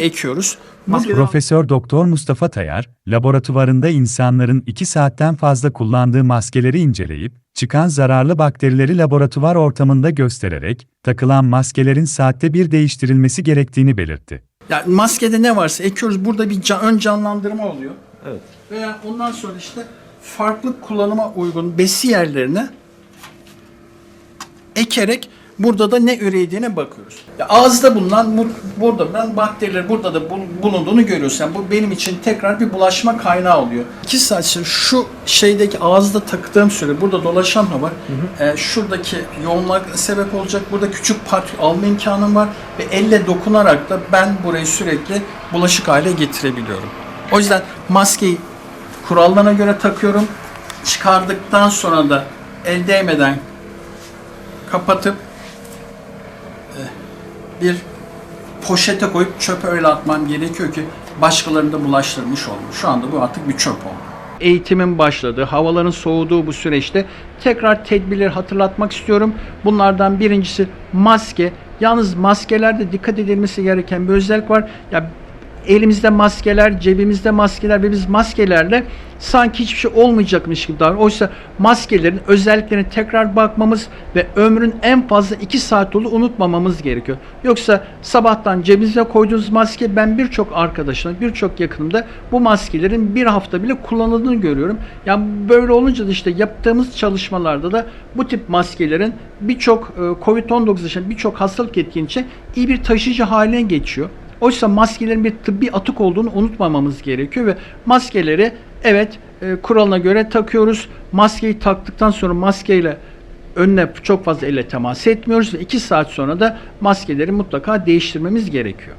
ekiyoruz. Maske Profesör Doktor Mustafa Tayar, laboratuvarında insanların 2 saatten fazla kullandığı maskeleri inceleyip, çıkan zararlı bakterileri laboratuvar ortamında göstererek, takılan maskelerin saatte bir değiştirilmesi gerektiğini belirtti. yani maskede ne varsa ekiyoruz. Burada bir can- ön canlandırma oluyor. Evet. Veya ondan sonra işte farklı kullanıma uygun besi yerlerine ekerek burada da ne ürediğine bakıyoruz. Ya ağızda bulunan bu- burada bulunan bakteriler burada da bul- bulunduğunu görüyorsun. Yani bu benim için tekrar bir bulaşma kaynağı oluyor. 2 saat sonra şu şeydeki ağızda taktığım süre burada dolaşan hava e, şuradaki yoğunluğa sebep olacak. Burada küçük parça alma imkanım var ve elle dokunarak da ben burayı sürekli bulaşık hale getirebiliyorum. O yüzden maskeyi kurallarına göre takıyorum. Çıkardıktan sonra da el değmeden kapatıp bir poşete koyup çöpe öyle atmam gerekiyor ki başkalarını da bulaştırmış olmuş. Şu anda bu artık bir çöp oldu. Eğitimin başladığı, havaların soğuduğu bu süreçte tekrar tedbirleri hatırlatmak istiyorum. Bunlardan birincisi maske. Yalnız maskelerde dikkat edilmesi gereken bir özellik var. Ya elimizde maskeler, cebimizde maskeler ve biz maskelerle sanki hiçbir şey olmayacakmış gibi davranıyoruz. Oysa maskelerin özelliklerine tekrar bakmamız ve ömrün en fazla 2 saat dolu unutmamamız gerekiyor. Yoksa sabahtan cebimize koyduğunuz maske ben birçok arkadaşımda, birçok yakınımda bu maskelerin bir hafta bile kullanıldığını görüyorum. Yani böyle olunca da işte yaptığımız çalışmalarda da bu tip maskelerin birçok e, COVID-19 dışında birçok hastalık etkin için iyi bir taşıyıcı haline geçiyor. Oysa maskelerin bir tıbbi atık olduğunu unutmamamız gerekiyor ve maskeleri evet e, kuralına göre takıyoruz. Maskeyi taktıktan sonra maskeyle önüne çok fazla elle temas etmiyoruz ve 2 saat sonra da maskeleri mutlaka değiştirmemiz gerekiyor.